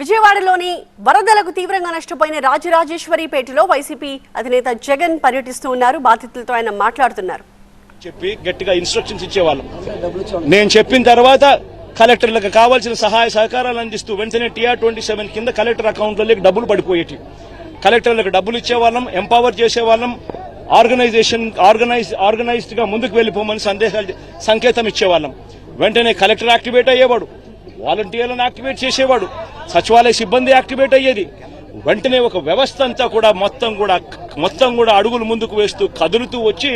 విజయవాడలోని వరదలకు తీవ్రంగా నష్టపోయిన రాజరాజేశ్వరిపేటలో వైసీపీ అధినేత జగన్ పర్యటిస్తూ ఉన్నారు. బాధితులతో ఆయన మాట్లాడుతున్నారు. చెప్పి గట్టిగా ఇన్స్ట్రక్షన్స్ ఇచ్చేవాళ్ళం. నేను చెప్పిన తర్వాత కలెక్టర్లకు కావాల్సిన సహాయ సహకారాలు అందిస్తూ వెంటనే టీఆర్ ట్వంటీ సెవెన్ కింద కలెక్టర్ అకౌంట్లలోకి డబ్బులు పడిపోయేటి కలెక్టర్లకు డబ్బులు ఇచ్చేవాళ్ళం ఎంపవర్ చేసేవాళ్ళం ఆర్గనైజేషన్ ఆర్గనైజ్ ఆర్గనైజ్డ్గా ముందుకు వెళ్ళిపోమని సందేశాలు సంకేతం ఇచ్చేవాళ్ళం. వెంటనే కలెక్టర్ యాక్టివేట్ అయ్యేవాడు వాలంటీర్లను యాక్టివేట్ చేసేవాడు. సచివాలయ సిబ్బంది యాక్టివేట్ అయ్యేది. వెంటనే ఒక వ్యవస్థ అంతా కూడా మొత్తం కూడా మొత్తం కూడా అడుగులు ముందుకు వేస్తూ కదులుతూ వచ్చి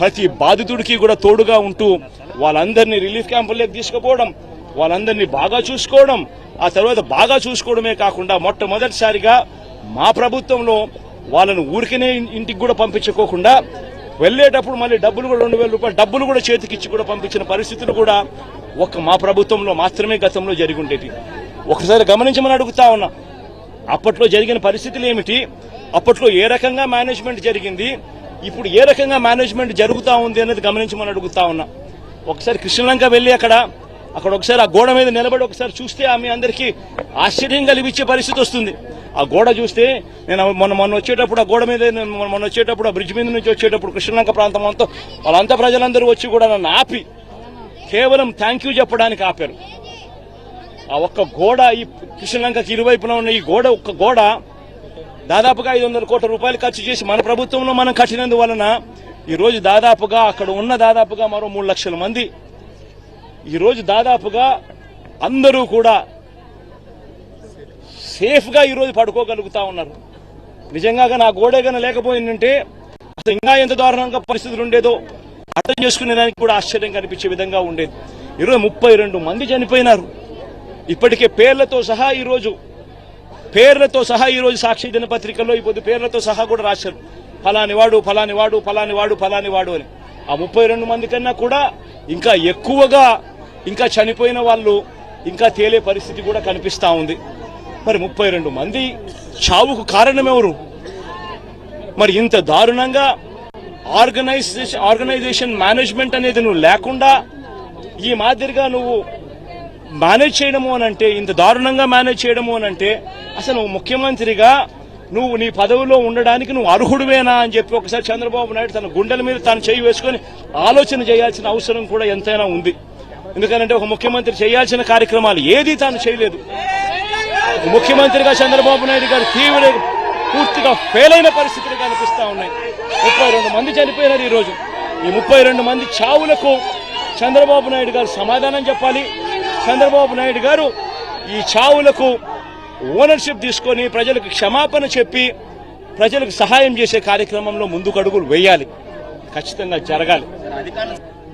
ప్రతి బాధితుడికి కూడా తోడుగా ఉంటూ వాళ్ళందరినీ రిలీఫ్ క్యాంపుల్లోకి తీసుకుపోవడం వాళ్ళందరినీ బాగా చూసుకోవడం ఆ తర్వాత బాగా చూసుకోవడమే కాకుండా మొట్టమొదటిసారిగా మా ప్రభుత్వంలో వాళ్ళను ఊరికనే ఇంటికి కూడా పంపించుకోకుండా వెళ్ళేటప్పుడు మళ్ళీ డబ్బులు కూడా రెండు వేల రూపాయలు డబ్బులు కూడా చేతికిచ్చి కూడా పంపించిన పరిస్థితులు కూడా ఒక మా ప్రభుత్వంలో మాత్రమే గతంలో జరిగి ఉండేది ఒకసారి గమనించమని అడుగుతా ఉన్నా. అప్పట్లో జరిగిన పరిస్థితులు ఏమిటి? అప్పట్లో ఏ రకంగా మేనేజ్మెంట్ జరిగింది? ఇప్పుడు ఏ రకంగా మేనేజ్మెంట్ జరుగుతూ ఉంది అనేది గమనించమని అడుగుతా ఉన్నా. ఒకసారి కృష్ణలంక వెళ్ళి అక్కడ అక్కడ ఒకసారి ఆ గోడ మీద నిలబడి ఒకసారి చూస్తే ఆమె అందరికీ ఆశ్చర్యం కలిగించే పరిస్థితి వస్తుంది. ఆ గోడ చూస్తే నేను మొన్న మొన్న వచ్చేటప్పుడు ఆ గోడ మీద మొన్న మొన్న వచ్చేటప్పుడు ఆ బ్రిడ్జ్ మీద నుంచి వచ్చేటప్పుడు కృష్ణలంక ప్రాంతం అంతా వాళ్ళంతా ప్రజలందరూ వచ్చి కూడా నన్ను ఆపి కేవలం థ్యాంక్ యూ చెప్పడానికి ఆపారు. ఆ ఒక్క గోడ ఈ కృష్ణలంకకి ఇరువైపున ఉన్న ఈ గోడ ఒక్క గోడ దాదాపుగా ఐదు వందల కోట్ల రూపాయలు ఖర్చు చేసి మన ప్రభుత్వంలో మనం కట్టినందువలన ఈరోజు దాదాపుగా అక్కడ ఉన్న దాదాపుగా మరో మూడు లక్షల మంది ఈరోజు దాదాపుగా అందరూ కూడా సేఫ్గా ఈరోజు పడుకోగలుగుతా ఉన్నారు. నిజంగా నా గోడే గన లేకపోయిందంటే అసలు ఇంకా ఎంత దారుణంగా పరిస్థితులు ఉండేదో అర్థం చేసుకునేదానికి కూడా ఆశ్చర్యం కనిపించే విధంగా ఉండేది. ఈరోజు ముప్పై రెండు మంది చనిపోయినారు. ఇప్పటికే పేర్లతో సహా ఈరోజు పేర్లతో సహా ఈరోజు సాక్షి దినపత్రికల్లో ఇప్పుడు పేర్లతో సహా కూడా రాశారు. ఫలాని వాడు ఫలాని వాడు ఫలాని వాడు ఫలాని వాడు అని. ఆ ముప్పై రెండు మంది కన్నా కూడా ఇంకా ఎక్కువగా ఇంకా చనిపోయిన వాళ్ళు ఇంకా తేలే పరిస్థితి కూడా కనిపిస్తూ ఉంది. మరి ముప్పై రెండు మంది చావుకు కారణం ఎవరు మరి ఇంత దారుణంగా ఆర్గనైజేషన్ ఆర్గనైజేషన్ మేనేజ్మెంట్ అనేది నువ్వు లేకుండా ఈ మాదిరిగా నువ్వు మేనేజ్ చేయడము అని అంటే ఇంత దారుణంగా మేనేజ్ చేయడము అని అంటే అసలు ముఖ్యమంత్రిగా నువ్వు నీ పదవిలో ఉండడానికి నువ్వు అర్హుడువేనా అని చెప్పి ఒకసారి చంద్రబాబు నాయుడు తన గుండెల మీద తాను చేయి వేసుకొని ఆలోచన చేయాల్సిన అవసరం కూడా ఎంతైనా ఉంది. ఎందుకంటే ఒక ముఖ్యమంత్రి చేయాల్సిన కార్యక్రమాలు ఏదీ తాను చేయలేదు. ముఖ్యమంత్రిగా చంద్రబాబు నాయుడు గారు తీవ్ర పూర్తిగా ఫెయిల్ అయిన పరిస్థితులు కనిపిస్తా ఉన్నాయి. ముప్పై రెండు మంది చనిపోయినారు ఈరోజు ఈ ముప్పై రెండు మంది చావులకు చంద్రబాబు నాయుడు గారు సమాధానం చెప్పాలి. చంద్రబాబు నాయుడు గారు ఈ చావులకు ఓనర్షిప్ తీసుకొని ప్రజలకు క్షమాపణ చెప్పి ప్రజలకు సహాయం చేసే కార్యక్రమంలో ముందుకు అడుగులు వేయాలి. ఖచ్చితంగా జరగాలి.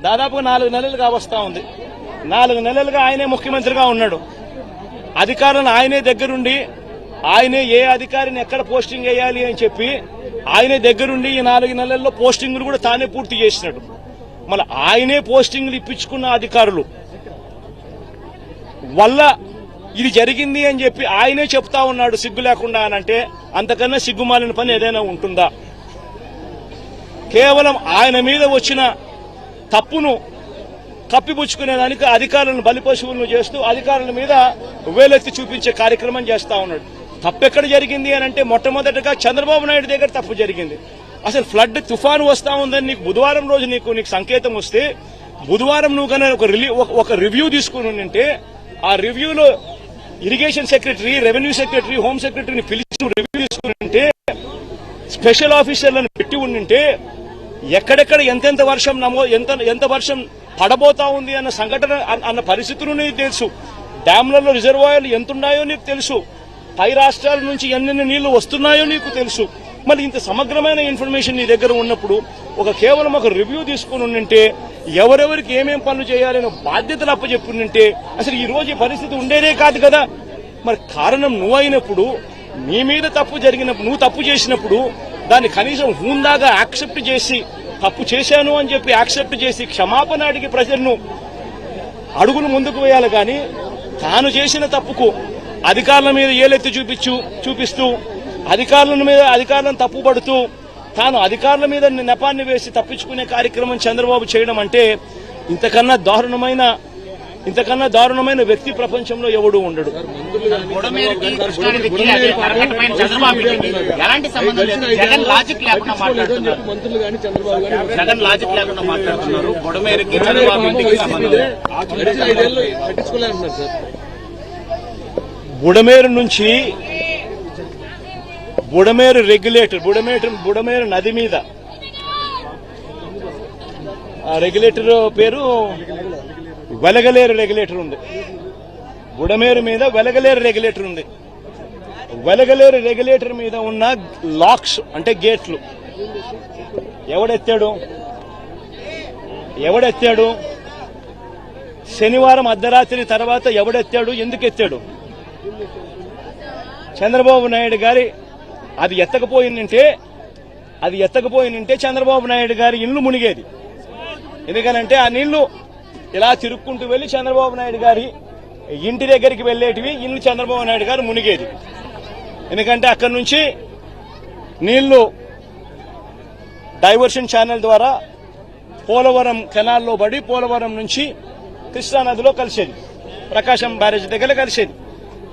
దాదాపుగా నాలుగు నెలలుగా వస్తా ఉంది. నాలుగు నెలలుగా ఆయనే ముఖ్యమంత్రిగా ఉన్నాడు. అధికారులను ఆయనే దగ్గరుండి ఆయనే ఏ అధికారిని ఎక్కడ పోస్టింగ్ వేయాలి అని చెప్పి ఆయనే దగ్గరుండి ఈ నాలుగు నెలల్లో పోస్టింగ్లు కూడా తానే పూర్తి చేసినాడు. మళ్ళీ ఆయనే పోస్టింగ్లు ఇప్పించుకున్న అధికారులు వల్ల ఇది జరిగింది అని చెప్పి ఆయనే చెప్తా ఉన్నాడు సిగ్గు లేకుండా అని అంటే అంతకన్నా సిగ్గుమాలిన పని ఏదైనా ఉంటుందా? కేవలం ఆయన మీద వచ్చిన తప్పును కప్పిపుచ్చుకునేదానికి అధికారులను బలిపశువులను చేస్తూ అధికారుల మీద వేలెత్తి చూపించే కార్యక్రమం చేస్తా ఉన్నాడు. తప్పెక్కడ జరిగింది అని అంటే మొట్టమొదటిగా చంద్రబాబు నాయుడు దగ్గర తప్పు జరిగింది. అసలు ఫ్లడ్ తుఫాను వస్తా ఉందని నీకు బుధవారం రోజు నీకు నీకు సంకేతం వస్తే బుధవారం నువ్వు కన్నా ఒక రిలీ ఒక- ఒక రివ్యూ తీసుకుని ఉంటే ఆ రివ్యూలో irrigation secretary revenue secretary home సెక్రటరీని పిలిచి రివ్యూ తీసుకుని ఉంటే స్పెషల్ ఆఫీసర్లను పెట్టి ఉండింటే ఎక్కడెక్కడ ఎంతెంత వర్షం నమో ఎంత ఎంత వర్షం పడబోతా ఉంది అన్న సంఘటన అన్న- పరిస్థితులు నీకు తెలుసు. డ్యాంలలో రిజర్వాయర్లు ఎంతున్నాయో నీకు తెలుసు. పై రాష్ట్రాల నుంచి ఎన్నెన్ని నీళ్ళు వస్తున్నాయో నీకు తెలుసు. మరి ఇంత సమగ్రమైన ఇన్ఫర్మేషన్ నీ దగ్గర ఉన్నప్పుడు ఒక కేవలం ఒక రివ్యూ తీసుకుని ఉండింటే ఎవరెవరికి ఏమేం పనులు చేయాలని బాధ్యతలు అప్పచెప్పుంటే అసలు ఈ రోజు పరిస్థితి ఉండేదే కాదు కదా. మరి కారణం నువ్వు అయినప్పుడు నీ మీద తప్పు జరిగినప్పుడు నువ్వు తప్పు చేసినప్పుడు దాన్ని కనీసం హూందాగా యాక్సెప్ట్ చేసి తప్పు చేశాను అని చెప్పి యాక్సెప్ట్ చేసి క్షమాపణ అడిగి ప్రజలను అడుగులు ముందుకు వేయాలి కానీ తాను చేసిన తప్పుకు అధికారుల మీద ఏలెత్తి చూపించు చూపిస్తూ అధికారుల మీద అధికారులను తప్పుపడుతూ తాను అధికారుల మీద నెపాన్ని వేసి తప్పించుకునే కార్యక్రమం చంద్రబాబు చేయడం అంటే ఇంతకన్నా దారుణమైన ఇంతకన్నా దారుణమైన వ్యక్తి ప్రపంచంలో ఎవడు ఉండడు బుడమేరుకి కృష్ణానదికి అదే అరగంట పైన చంద్రబాబు ఇంటికి ఎలాంటి సంబంధం లేదు జగన్ లాజిక్ లేకుండా మాట్లాడుతున్నారు మంత్రులు కానీ చంద్రబాబు కానీ జగన్ లాజిక్ లేకుండా మాట్లాడుతున్నారు బుడమేరుకి చంద్రబాబు ఇంటికి సంబంధం లేదు గడిచిన ఐదేళ్ళు పట్టించుకోలేకపోతున్నారు సార్ బుడమేరు నుంచి బుడమేరు రెగ్యులేటర్ బుడమేటర్ బుడమేరు నది మీద. ఆ రెగ్యులేటర్ పేరు వెలగలేరు రెగ్యులేటర్ ఉంది. బుడమేరు మీద వెలగలేరు రెగ్యులేటర్ ఉంది. వెలగలేరు రెగ్యులేటర్ మీద ఉన్న లాక్స్ అంటే గేట్లు. ఎవడెత్తాడు? ఎవడెత్తాడు? శనివారం అర్ధరాత్రి తర్వాత ఎవడెత్తాడు? ఎందుకు ఎత్తాడు చంద్రబాబు నాయుడు గారి అది ఎత్తకపోయిందంటే అది ఎత్తకపోయిందంటే చంద్రబాబు నాయుడు గారి ఇల్లు మునిగేది. ఎందుకనంటే ఆ నీళ్ళు ఇలా తిరుక్కుంటూ వెళ్ళి చంద్రబాబు నాయుడు గారి ఇంటి దగ్గరికి వెళ్ళేటివి ఇల్లు చంద్రబాబు నాయుడు గారు మునిగేది. ఎందుకంటే అక్కడి నుంచి నీళ్ళు డైవర్షన్ ఛానల్ ద్వారా పోలవరం కెనాల్లో పడి పోలవరం నుంచి కృష్ణానదిలో కలిసేది. ప్రకాశం బ్యారేజ్ దగ్గర కలిసేది.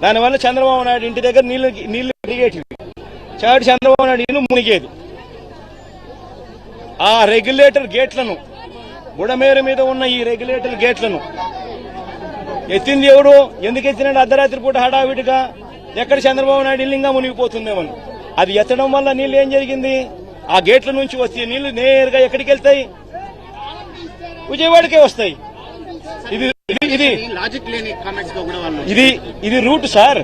దానివల్ల చంద్రబాబు నాయుడు ఇంటి దగ్గర నీళ్ళు నీళ్ళు పెరిగేటివి చాటి చంద్రబాబు నాయుడు ఇల్లు మునిగేది. ఆ రెగ్యులేటర్ గేట్లను బుడమేరు మీద ఉన్న ఈ రెగ్యులేటర్ గేట్లను ఎత్తింది ఎవడు? ఎందుకు ఎత్తినాడు? అర్ధరాత్రి పూట హడావిడిగా ఎక్కడ చంద్రబాబు నాయుడు ఇల్లింగా మునిగిపోతుందేమని. అది ఎత్తడం వల్ల నీళ్ళు ఏం జరిగింది? ఆ గేట్ల నుంచి వచ్చే నీళ్ళు నేరుగా ఎక్కడికి వెళ్తాయి? విజయవాడకే వస్తాయి. ఇది ఇది- ఇది ఇది రూట్ సార్.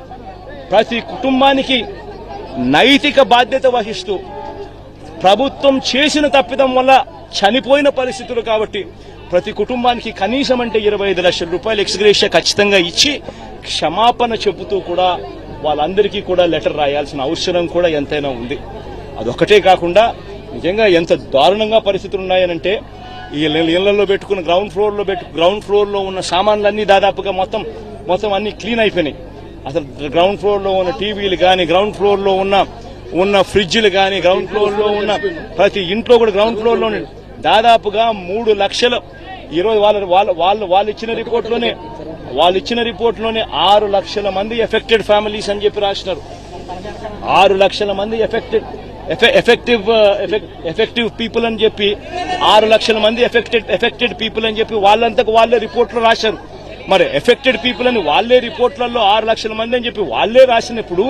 ప్రతి కుటుంబానికి నైతిక బాధ్యత వహిస్తూ ప్రభుత్వం చేసిన తప్పిదం వల్ల చనిపోయిన పరిస్థితులు కాబట్టి ప్రతి కుటుంబానికి కనీసం అంటే ఇరవై ఐదు లక్షల రూపాయలు ఎక్స్గ్రేషియా ఖచ్చితంగా ఇచ్చి క్షమాపణ చెబుతూ కూడా వాళ్ళందరికీ కూడా లెటర్ రాయాల్సిన అవసరం కూడా ఎంతైనా ఉంది. అదొకటే కాకుండా నిజంగా ఎంత దారుణంగా పరిస్థితులు ఉన్నాయనంటే ఈ ఇళ్ళలో పెట్టుకున్న గ్రౌండ్ ఫ్లోర్లో పెట్టు గ్రౌండ్ ఫ్లోర్లో ఉన్న సామాన్లన్నీ దాదాపుగా మొత్తం మొత్తం అన్ని క్లీన్ అయిపోయినాయి. అసలు గ్రౌండ్ ఫ్లోర్లో ఉన్న టీవీలు కానీ గ్రౌండ్ ఫ్లోర్లో ఉన్న ఉన్న ఫ్రిడ్జ్లు కానీ గ్రౌండ్ ఫ్లోర్లో ఉన్న ప్రతి ఇంట్లో కూడా గ్రౌండ్ ఫ్లోర్లో దాదాపుగా మూడు లక్షలు. ఈరోజు వాళ్ళ వాళ్ళ వాళ్ళు వాళ్ళు ఇచ్చిన రిపోర్ట్లోనే వాళ్ళు ఇచ్చిన రిపోర్ట్లోనే ఆరు లక్షల మంది ఎఫెక్టెడ్ ఫ్యామిలీస్ అని చెప్పి రాసినారు. ఆరు లక్షల మంది ఎఫెక్టెడ్ ఎఫెక్టివ్ ఎఫెక్టివ్ పీపుల్ అని చెప్పి ఆరు లక్షల మంది ఎఫెక్టెడ్ ఎఫెక్టెడ్ పీపుల్ అని చెప్పి వాళ్ళంతకు వాళ్ళే రిపోర్ట్లు రాశారు. మరి ఎఫెక్టెడ్ పీపుల్ అని వాళ్ళే రిపోర్ట్లలో ఆరు లక్షల మంది అని చెప్పి వాళ్ళే రాసినప్పుడు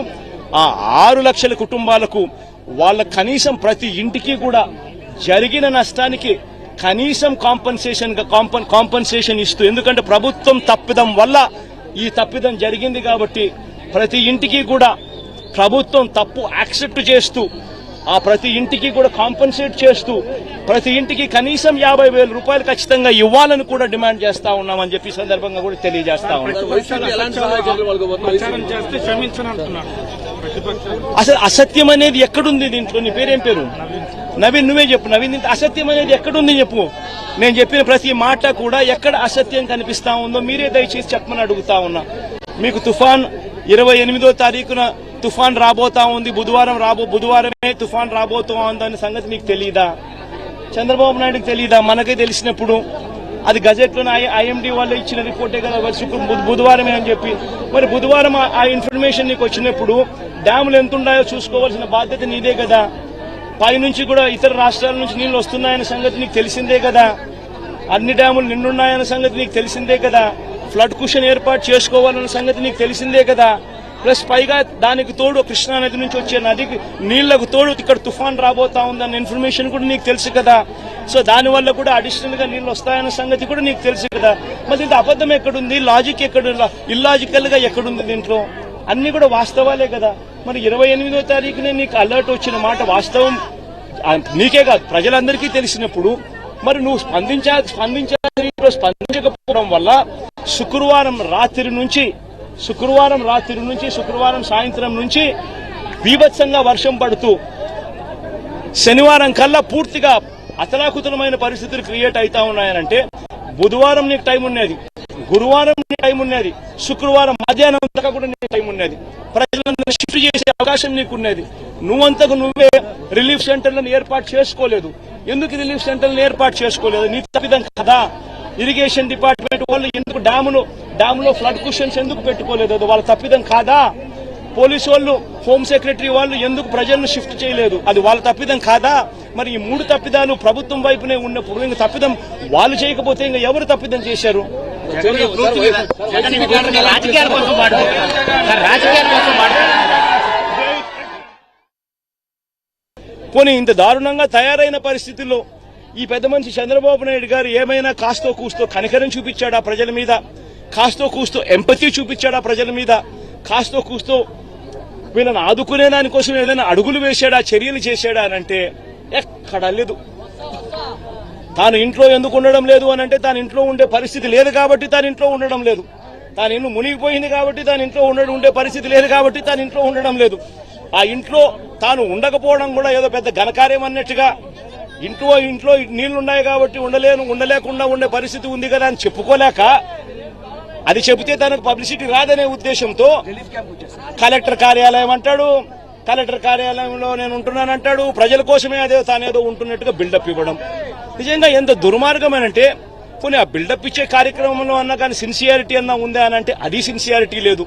ఆ ఆరు లక్షల కుటుంబాలకు వాళ్ళ కనీసం ప్రతి ఇంటికి కూడా జరిగిన నష్టానికి కనీసం కాంపన్సేషన్ కాంపన్సేషన్ ఇస్తూ ఎందుకంటే ప్రభుత్వం తప్పిదం వల్ల ఈ తప్పిదం జరిగింది కాబట్టి ప్రతి ఇంటికి కూడా ప్రభుత్వం తప్పు యాక్సెప్ట్ చేస్తూ ఆ ప్రతి ఇంటికి కూడా కాంపన్సేట్ చేస్తూ ప్రతి ఇంటికి కనీసం యాభై వేల రూపాయలు ఖచ్చితంగా ఇవ్వాలని కూడా డిమాండ్ చేస్తా ఉన్నామని చెప్పి ఈ సందర్భంగా కూడా తెలియజేస్తా ఉన్నాం. అసలు అసత్యం అనేది ఎక్కడుంది దీంట్లో? నీ పేరేం పేరు? నవీన్ నువ్వే చెప్పు. నవీన్ ఇంత అసత్యం అనేది ఎక్కడుంది చెప్పు. నేను చెప్పిన ప్రతి మాట కూడా ఎక్కడ అసత్యం కనిపిస్తా ఉందో మీరే దయచేసి చెప్పమని అడుగుతా ఉన్నా. మీకు తుఫాన్ ఇరవై ఎనిమిదో తారీఖున తుఫాన్ రాబోతా ఉంది బుధవారం రాబో బుధవారమే తుఫాన్ రాబోతా ఉందనే సంగతి మీకు తెలియదా చంద్రబాబు నాయుడుకి తెలియదా మనకే తెలిసినప్పుడు. అది గజెట్లో ఐఎండి వాళ్ళు ఇచ్చిన రిపోర్టే కదా శుక్ర బుధవారమే అని చెప్పి. మరి బుధవారం ఆ- ఇన్ఫర్మేషన్ నీకు వచ్చినప్పుడు డ్యాములు ఎంత ఉన్నాయో చూసుకోవాల్సిన బాధ్యత నీదే కదా. పైనుంచి కూడా ఇతర రాష్ట్రాల నుంచి నీళ్ళు వస్తున్నాయన్న సంగతి నీకు తెలిసిందే కదా. అన్ని డ్యాములు నిండున్నాయన్న సంగతి నీకు తెలిసిందే కదా. ఫ్లడ్ కుషన్ ఏర్పాటు చేసుకోవాలన్న సంగతి నీకు తెలిసిందే కదా. ప్లస్ పైగా దానికి తోడు కృష్ణా నది నుంచి వచ్చే నదికి నీళ్ళకు తోడు ఇక్కడ తుఫాన్ రాబోతా ఉందన్న ఇన్ఫర్మేషన్ కూడా నీకు తెలుసు కదా. సో దానివల్ల కూడా అడిషనల్గా వస్తాయన్న సంగతి కూడా నీకు తెలుసు కదా. మరి ఇది అబద్ధం ఎక్కడుంది? లాజిక్ ఎక్కడ ఇల్లాజికల్గా ఎక్కడుంది దీంట్లో? అన్ని కూడా వాస్తవాలే కదా. మరి ఇరవై ఎనిమిదో తారీఖునే నీకు అలర్ట్ వచ్చిన మాట వాస్తవం? నీకే కాదు ప్రజలందరికీ తెలిసినప్పుడు. మరి నువ్వు స్పందించా స్పందించాలి స్పందించకపోవడం వల్ల శుక్రవారం రాత్రి నుంచి శుక్రవారం రాత్రి నుంచి శుక్రవారం సాయంత్రం నుంచి బీభత్సంగా వర్షం పడుతూ శనివారం కల్లా పూర్తిగా అతలాకుతలమైన పరిస్థితులు క్రియేట్ అవుతా ఉన్నాయనంటే బుధవారం నీకు టైం ఉన్నది గురువారం నీకు టైం ఉన్నది శుక్రవారం మధ్యాహ్నం దాకా కూడా నీకు టైం ఉన్నది ప్రజలందరూ షిఫ్ట్ చేసే అవకాశం నీకు ఉన్నది. నువ్వంతకు నువ్వే రిలీఫ్ సెంటర్లను ఏర్పాటు చేసుకోలేదు. ఎందుకు రిలీఫ్ సెంటర్లను ఏర్పాటు చేసుకోలేదు? నీ తప్పిదం కదా. ఇరిగేషన్ డిపార్ట్మెంట్ వాళ్ళు ఎందుకు డ్యామును డ్యాములో ఫ్లడ్ కుషన్స్ ఎందుకు పెట్టుకోలేదు? అది వాళ్ళ తప్పిదం కాదా? పోలీసు వాళ్ళు హోమ్ సెక్రటరీ వాళ్ళు ఎందుకు ప్రజలను షిఫ్ట్ చేయలేదు? అది వాళ్ళ తప్పిదం కాదా? మరి ఈ మూడు తప్పిదాలు ప్రభుత్వం వైపునే ఉన్నప్పుడు ఇంక తప్పిదం వాళ్ళు చేయకపోతే ఇంకా ఎవరు తప్పిదం చేశారు? రాజకీయాల కోసం రాజకీయాల కోసం పోనీ ఇంత దారుణంగా తయారైన పరిస్థితుల్లో ఈ పెద్ద మనిషి చంద్రబాబు నాయుడు గారు ఏమైనా కాస్తో కూస్తో కనికరం చూపించాడా ప్రజల మీద? కాస్తో కూస్తో ఎంపతి చూపించాడా ప్రజల మీద? కాస్తో కూస్తో వీళ్ళని ఆదుకునే దానికోసం ఏదైనా అడుగులు వేశాడా చర్యలు చేశాడా అని అంటే ఎక్కడ లేదు. తాను ఇంట్లో ఎందుకు ఉండడం లేదు అని అంటే తాను ఇంట్లో ఉండే పరిస్థితి లేదు కాబట్టి తాను ఇంట్లో ఉండడం లేదు. తాను ఇల్లు మునిగిపోయింది కాబట్టి తాను ఇంట్లో ఉండడం ఉండే పరిస్థితి లేదు కాబట్టి తాను ఇంట్లో ఉండడం లేదు. ఆ ఇంట్లో తాను ఉండకపోవడం కూడా ఏదో పెద్ద ఘనకార్యం అన్నట్టుగా ఇంట్లో ఇంట్లో నీళ్ళున్నాయి కాబట్టి ఉండలేను ఉండలేకుండా ఉండే పరిస్థితి ఉంది కదా అని చెప్పుకోలేక అది చెబితే తనకు పబ్లిసిటీ రాదనే ఉద్దేశంతో కలెక్టర్ కార్యాలయం అంటాడు కలెక్టర్ కార్యాలయంలో నేను ఉంటున్నానంటాడు ప్రజల కోసమే అదే తానేదో ఉంటున్నట్టుగా బిల్డప్ ఇవ్వడం. నిజంగా ఎంత దుర్మార్గమేనంటే కొన్ని ఆ బిల్డప్ ఇచ్చే కార్యక్రమంలో అన్నా కానీ సిన్సియారిటీ అన్నా ఉందా అని అంటే అది సిన్సియారిటీ లేదు.